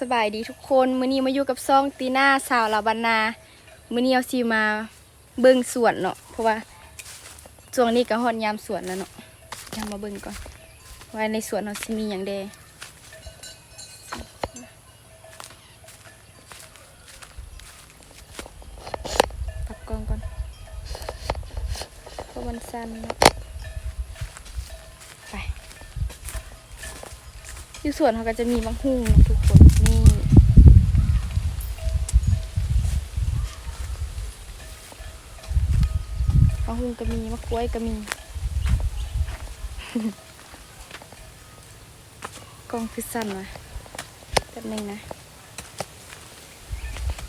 สบายดีทุกคนมื้อนี้มาอยู่กับซ่องตีน่าสาวลาบานามื้อนี้เอาสิมาเบิ่งสวนเนาะเพราะว่าช่วงนี้ก็ฮอดยามสวนแล้วเนาะยวมาเบิ่งก่อนว่าในสวนเฮาสิมีหยังแดปรับกล้องก่อนเพราะมันสั้นเนาะไปอยู่สวนเขาก็จะมีบางหุ่งทุกคนนี่ มะฮุงก็มีมะกล้วยก็มีกล้องคือสั้นวะแป๊บนึงนะ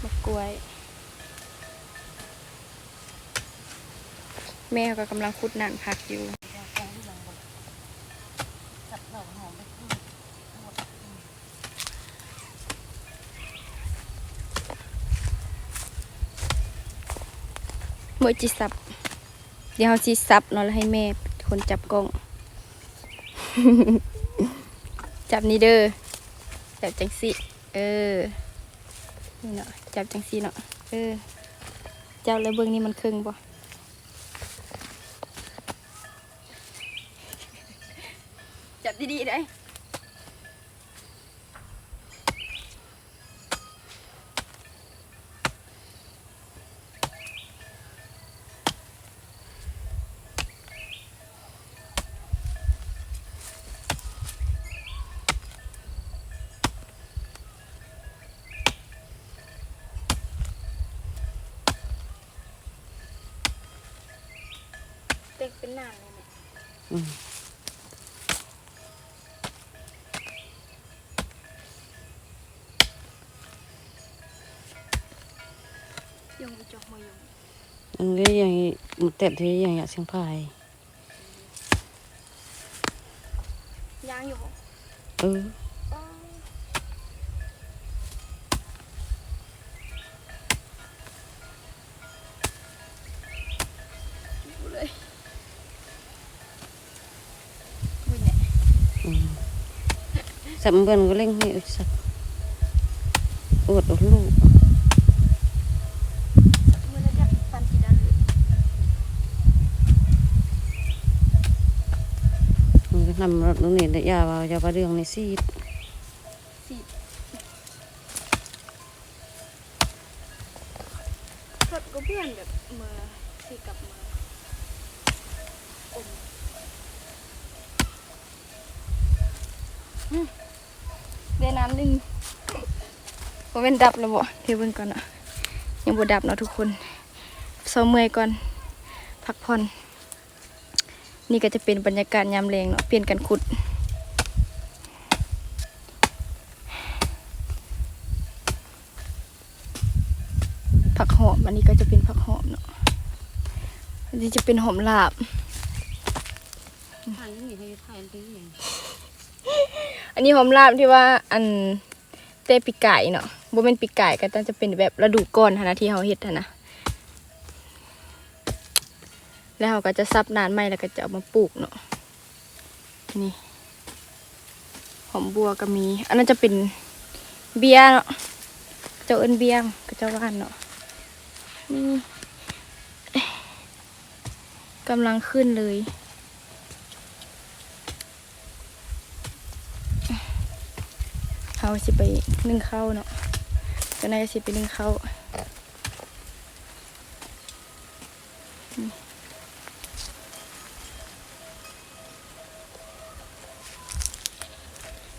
มะกล้วย แม่ก็กำลังคุดหนังผักอยู่เมื่อจีสับ เดี๋ยวเขาชีสับเนาะแล้วให้แม่คนจับกล้อง จับนี่เด้อจับจังสิเออนี่เนาะจับจังสิเนาะเออเจ้าแล้วเบื้องนี้มันครึ่งบ่จับดีๆได้ ต็กเป็นหนาเลยเนี่ยอืมยงอีจอกมายงอันนี้อย่างมันเต็มที่อย่างอยา สับเบิ่นก็เล่งให้อุสับอวดเอาลูกมือละเดียวปันกี่ด้านเลยมันก็นำรถนู่นนี่ได้ยาว่าอย่าว่าเรื่องในซีดสิสดก็เพื่อนแบบมือสิกับมืออมอืมเดี๋ยวน้ำ หนึ่งว่เป็นดับแล้วบ่เดี๋ยวเบิ่งก่อนอะยังบ่ดับเนาะทุกคนเซาเมื่อยก่อนพักผ่อนนี่ก็จะเป็นบรรยากาศยามแรงเนาะเปลี่ยนกันขุดผักหอมอันนี้ก็จะเป็นผักหอมเนาะอันนี้จะเป็นหอมลาบถ่ายนี่ให้ถ่ายดีอย่าง อันนี้หอมลาบที่ว่าอันเต้ปีกไก่เนาะบ่เป็นปีกไก่ก็ต้องจะเป็นแบบฤดูก่อนทันะที่เขาเฮ็ดทันนะแล้วเขาก็จะซับนานไหมแล้วก็จะเอามาปลูกเนาะนี่หอมบัวก็มี อันนั้นจะเป็นเบียเนาะเจ้าเอินเบียร์ก็เจ้าว่านเนาะนี่กำลังขึ้นเลย เขาสิไปนึ่งข้าวเนาะก็น่าจะสิไปนึ่งข้าว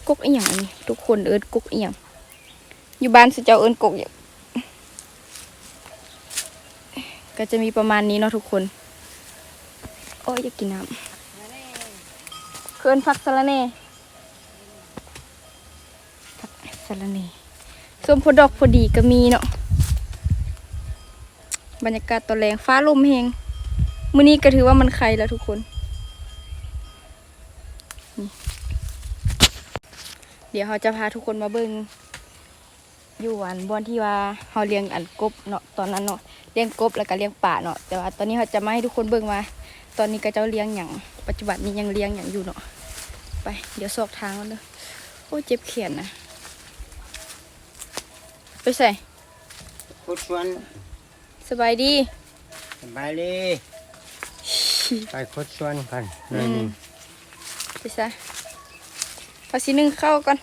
กกอีหยังนี่ทุกคนเอิ้นกกอีหยังอยู่บ้านสิเจ้าเอิ้นกกอย่างก็จะมีประมาณนี้เนาะทุกคน โอ้ยอยากกินน้ำเคินผักสะระแหน่ ผัก สะระแหน่ส้มพอดอกพอดีก็มีเนาะบรรยากาศตอนแรงฟ้าลมแหงมื้อนี้ก็ถือว่ามันใครแล้วทุกคน เดี๋ยวเขาจะพาทุกคนมาเบิ่งอยู่อันบอนที่ว่าเขาเลี้ยงอันกบเนาะตอนนั้นเนาะเลี้ยงกบแล้วก็เลี้ยงป่าเนาะแต่ว่าตอนนี้เขาจะมาให้ทุกคนเบิ่งว่าตอนนี้ก็เจ้าเลี้ยงอย่างปัจจุบันนี้ยังเลี้ยงอย่างอยู่เนาะไป เดี๋ยวสอบทางกันเลยโอ้เจ็บแขนนะ ไปใส่พุดชวนสบายดีสบายดีไปพุดชวนกันหน่อยหนึงไปใส่เอาสีหนึ่งเข้าก่อน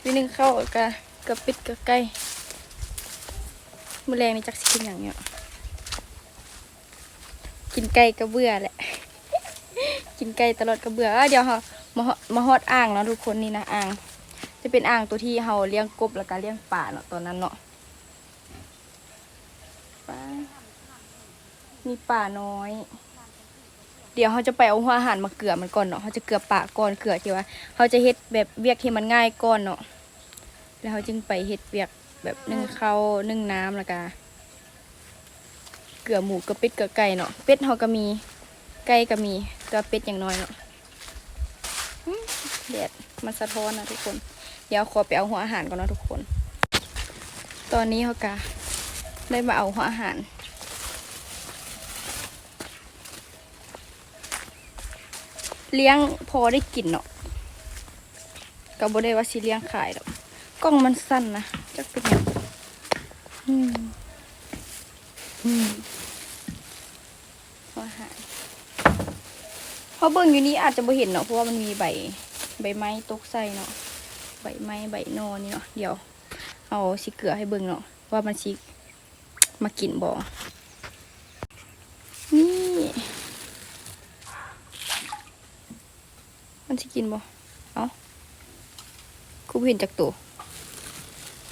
สีหนึ่งเข้ากับกับปิดกับไก่มือแรงนี่จักสิกินอย่างเนี้ยกินไก่ก็เบื่อแหละ กินไก่ตลอดก็เบื่ออะเดี๋ยวเรามาฮอมาฮอดอ่างเนาะทุกคนนี่นะอ่าง จะเป็นอ่างตัวที่เราเลี้ยงกบแล้วก็เลี้ยงป่าเนาะตอนนั้นเนาะไปมีป่าน้อย เดี๋ยวเขาจะไปเอาหัวอาหารมาเกลือมันก่อนเนาะเขาจะเกลือป่าก่อนเกลือที่ว่าเขาจะเฮ็ดแบบเวียกที่มันง่ายก่อนเนาะแล้วเขาจึงไปเฮ็ดเวียกแบบนึ่งข้าวนึ่งน้ำแล้วก็เกลือหมูเกลือเป็ดเกลือไก่เนาะเป็ดเขาก็มีไก่ก็มีเกลือเป็ดอย่างน้อยเนาะ แดดมันสะท้อนนะทุกคน เดี๋ยวขอไปเอาหัวอาหารก่อนนะทุกคน ตอนนี้เขากะได้มาเอาหัวอาหาร เลี้ยงพอได้กินเนาะก็บ่ได้ว่าสิเลี้ยงขายหรอกกล้องมันสั้นนะจักเป็นยังอืมอืมหัวอาหารเพราะเบิ่งอยู่นี้อาจจะบ่เห็นเนาะเพราะว่ามันมีใบ ใบไม้ตกใส่เนาะใบไม้ใบนอนนี่เนาะเดี๋ยว เอาสิเกลือให้เบิ่งเนาะว่ามันสิมากินบ่นี่ มันสิกินบ่เอ้ากูบ่เห็นจากตัว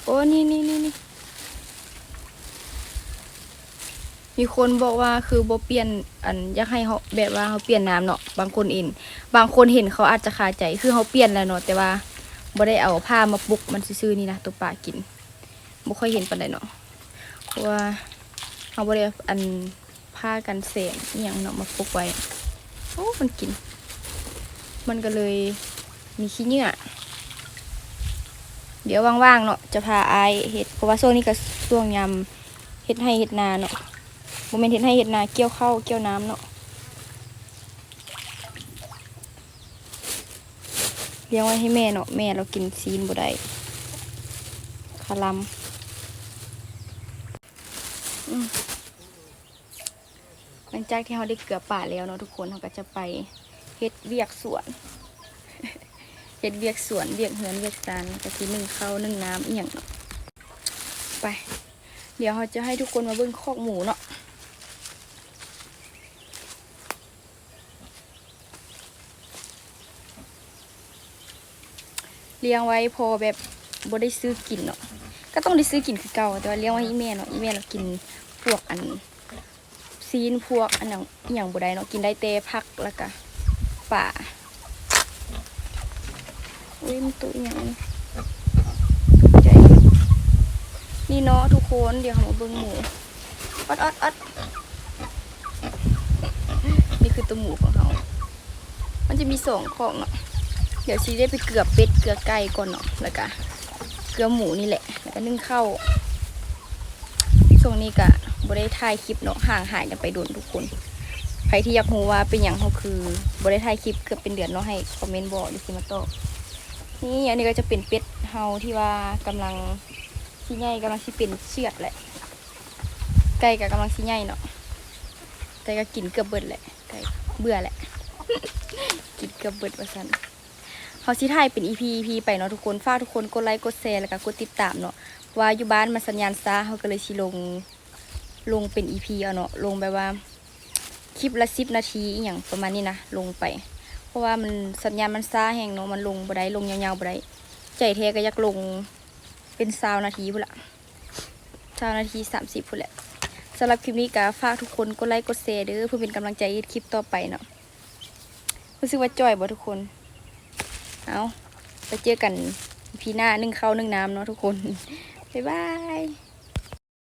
โอ้นี่นี่นี่นี่ มีคนบอกว่าคือบ่เปลี่ยนอันอยากให้เขาแบบว่าเขาเปลี่ยนน้ำเนาะบางคนเห็นบางคนเห็นเขาอาจจะคาใจคือเขาเปลี่ยนแล้วเนาะแต่ว่าบ่ได้เอาผ้ามาปุกมันซื่อๆนี่นะตัวปลากินบ่ค่อยเห็นปานใดเนาะเพราะว่าเอาบ่ได้อันผ้ากันแสงอหยังเนาะมาปุกไว้โอ้มันกิน มันก็เลยมีขี้เหงื่อเดี๋ยวว่างๆเนาะจะพาไอเฮ็ดเพราะว่าช่วงนี้ก็ช่วงยามเฮ็ดให้เฮ็ดนาเนาะ บ่แม่นเฮ็ดให้เฮ็ดนาเกี่ยวข้าเกี่ยวน้ำเนาะเลี้ยงไว้ให้แม่เนาะแม่เรากินซีนบ่ได้คาลัมหลังจากที่เราได้เกลือป่าแล้วเนาะทุกคนเราก็จะไปเฮ็ดเวียกสวนเฮ็ดเวียกสวนเวียกเหือนเวียกซานก็สินึ่งเข้านึ่งน้ำเอียงเนาะไป เดี๋ยวเราจะให้ทุกคนมาเบิ่งคอกหมูเนาะ เลี้ยงไว้พอแบบบ่ได้ซื้อกินเนาะก็ต้องได้ซื้อกินคือเก่าแต่ว่าเลี้ยงไว้อีแม่เนาะอีแม่เรากินพวกอันซีนพวกอันอย่างอย่างบ่ได้เนาะกินได้แต่ผักแล้วก็ป่าอุ้ยมันตัวอย่างนี้นี่เนาะทุกคนเดี๋ยวเรามาเบิ่งหมูอดอดอดนี่คือตัวหมูของเขา มันจะมีสองของเนาะ เดี๋ยวชีได้ไปเกลือเป็ดเกลือไก่ก่อนเนาะแล้วก็เกลือหมูนี่แหละ แล้วก็นึ่งข้าวช่วงนี้ก็บได้ถ่ายคลิปเนาะห่างหายกันไปโดนทุกคนใครที่อยากรู้ว่าเป็นอย่างเขาคือบได้ถ่ายคลิปเกือบเป็นเดือนเนาะให้คอมเมนต์บอกดิสิมาโตนี่อันนี้ก็จะเป็นเป็ดเฮาที่ว่ากำลังสิใหญ่กำลังสิเป็นเชือดแหละไก่ก็กำลังสิใหญ่เนาะไก่ก็กินเกือบเบิดแหละไก่เบื่อแหละ กินเกือบเบิดว่าซั่น เขาสิถ่ายเป็น EP EP ไปเนาะทุกคนฝากทุกคนกดไลค์กดแชร์แล้วก็กดติดตามเนาะว่าอยู่บ้านมันสัญญาณซาเขาก็เลยสิลงลงเป็น EP เอาเนาะลงแบบว่าคลิปละสิบนาทีอย่างประมาณนี้นะลงไป เพราะว่ามันสัญญาณมันซาแห้งเนาะมันลงบ่ได้ลงยาวๆบ่ได้ใจแท้ก็อยากลงเป็นซาวนาทีพุ่นละซาวนาทีสามสิบพุ่นแหละสำหรับคลิปนี้ก็ฝากทุกคนกดไลค์กดแชร์เด้อเพื่อเป็นกำลังใจให้คลิปต่อไปเนาะรู้สึกว่าจ่อยบ่ทุกคน เอาไปเจอกันพีหน้านึ่งข้าวนึ่งน้ำเนาะทุกคน บ๊ายบาย